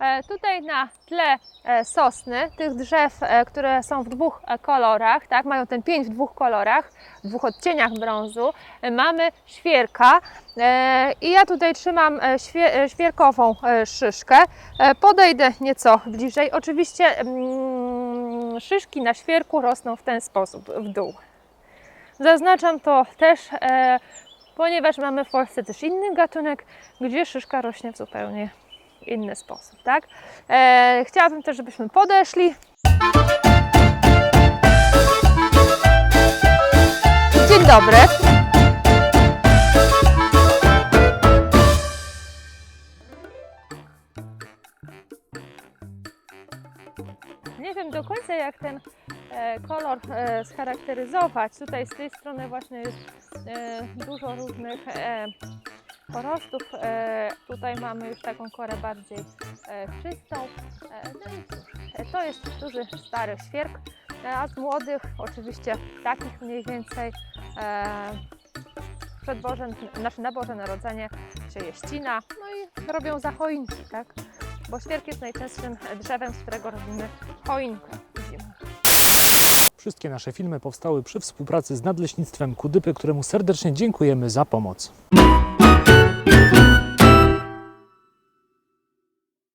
E, Tutaj na tle e, sosny, tych drzew, e, które są w dwóch kolorach, tak, mają ten pień w dwóch kolorach, w dwóch odcieniach brązu, mamy świerka i ja tutaj trzymam świe, świerkową szyszkę. Podejdę nieco bliżej. Oczywiście mm, szyszki na świerku rosną w ten sposób, w dół. Zaznaczam to też, ponieważ mamy w Polsce też inny gatunek, gdzie szyszka rośnie w zupełnie inny sposób, tak? E, chciałabym też, żebyśmy podeszli. Dzień dobry. Nie wiem do końca, jak ten e, kolor e, scharakteryzować. Tutaj z tej strony właśnie jest e, dużo różnych porostów. E, tutaj mamy już taką korę bardziej e, czystą. E, no i to jest duży, stary świerk, a z młodych oczywiście takich mniej więcej przed Bożem, znaczy na Boże Narodzenie się je ścina, no i robią za choinki, tak? Bo świerk jest najczęstszym drzewem, z którego robimy choinkę. Wszystkie nasze filmy powstały przy współpracy z Nadleśnictwem Kudypy, któremu serdecznie dziękujemy za pomoc.